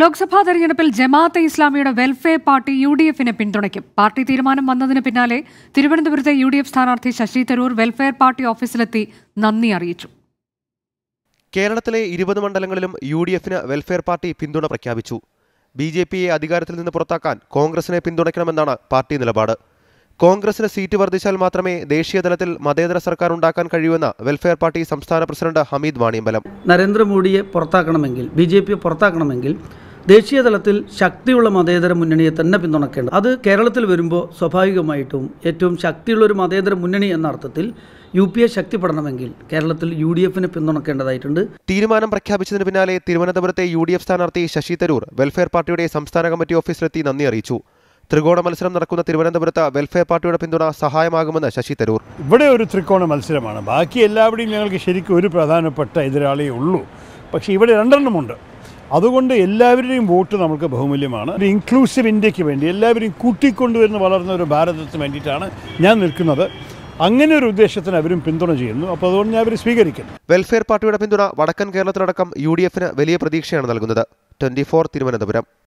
ലോക്സഭാ തെരഞ്ഞെടുപ്പിൽ ജമാഅത്തെ ഇസ്ലാമിയുടെ welfare party U D എഫിനെ പിന്തുണയ്ക്കും. പാർട്ടി തീരുമാനം വന്നതിന് പിന്നാലെ തിരുവനന്തപുരത്തെ യു ഡി എഫ് സ്ഥാനാർത്ഥി ശശി തരൂർ വെൽഫെയർ പാർട്ടി ഓഫീസിലെത്തി നന്ദി അറിയിച്ചു. കേരളത്തിലെ ഇരുപത് മണ്ഡലങ്ങളിലും യു ഡി എഫിന് വെൽഫെയർ പാർട്ടി പിന്തുണ പ്രഖ്യാപിച്ചു. ബി ജെ പിയെ അധികാരത്തിൽ നിന്ന് പുറത്താക്കാൻ കോൺഗ്രസിനെ പിന്തുണയ്ക്കണമെന്നാണ് പാർട്ടി നിലപാട്. കോൺഗ്രസിന് സീറ്റ് വർദ്ധിച്ചാൽ മാത്രമേ ദേശീയ തലത്തിൽ മതേതര സർക്കാർ ഉണ്ടാക്കാൻ കഴിയൂവെന്ന് വെൽഫെയർ പാർട്ടി സംസ്ഥാന പ്രസിഡന്റ് ഹമീദ് വാണിയമ്പലം. നരേന്ദ്രമോദിയെ പുറത്താക്കണമെങ്കിൽ ബി ജെ പിയെ പുറത്താക്കണമെങ്കിൽ ദേശീയ തലത്തിൽ ശക്തിയുള്ള മതേതര മുന്നണിയെ തന്നെ പിന്തുണക്കേണ്ടത്. അത് കേരളത്തിൽ വരുമ്പോൾ സ്വാഭാവികമായിട്ടും ഏറ്റവും ശക്തിയുള്ള ഒരു മതേതര മുന്നണി എന്ന അർത്ഥത്തിൽ യു പി എ ശക്തിപ്പെടണമെങ്കിൽ കേരളത്തിൽ യു ഡി എഫിനെ പിന്തുണക്കേണ്ടതായിട്ടുണ്ട്. തീരുമാനം പ്രഖ്യാപിച്ചതിന് പിന്നാലെ തിരുവനന്തപുരത്തെ യു ഡി എഫ് സ്ഥാനാർത്ഥി ശശി തരൂർ വെൽഫെയർ പാർട്ടിയുടെ സംസ്ഥാന കമ്മിറ്റി ഓഫീസിലെത്തി നന്ദി അറിയിച്ചു. ത്രികോണ മത്സരം നടക്കുന്ന തിരുവനന്തപുരത്ത് വെൽഫെയർ പാർട്ടിയുടെ പിന്തുണ സഹായമാകുമെന്ന് ശശി തരൂർ. ഇവിടെ ഒരു ത്രികോണ മത്സരമാണ്. ബാക്കി എല്ലാവരുടെയും ഞങ്ങൾക്ക് ശരിക്കും ഒരു പ്രധാനപ്പെട്ട എതിരാളിയേ ഉള്ളൂ. പക്ഷേ ഇവിടെ രണ്ടെണ്ണമുണ്ട്. അതുകൊണ്ട് എല്ലാവരുടെയും വോട്ട് നമുക്ക് ബഹുമൂല്യമാണ്. ഒരു ഇൻക്ലൂസീവ് ഇന്ത്യയ്ക്ക് വേണ്ടി എല്ലാവരും കൂട്ടിക്കൊണ്ടുവരുന്ന വളർന്ന ഒരു ഭാരതത്തിന് വേണ്ടിയിട്ടാണ് ഞാൻ നിൽക്കുന്നത്. അങ്ങനെ ഒരു ഉദ്ദേശത്തിന് അവരും പിന്തുണ ചെയ്യുന്നു. അപ്പോൾ അതുകൊണ്ട് ഞാൻ അവർ സ്വീകരിക്കുന്നു. വെൽഫെയർ പാർട്ടിയുടെ പിന്തുണ വടക്കൻ കേരളത്തിലടക്കം യു ഡി എഫിന് വലിയ പ്രതീക്ഷയാണ് നൽകുന്നത്. Twenty four Thiruvananthapuram.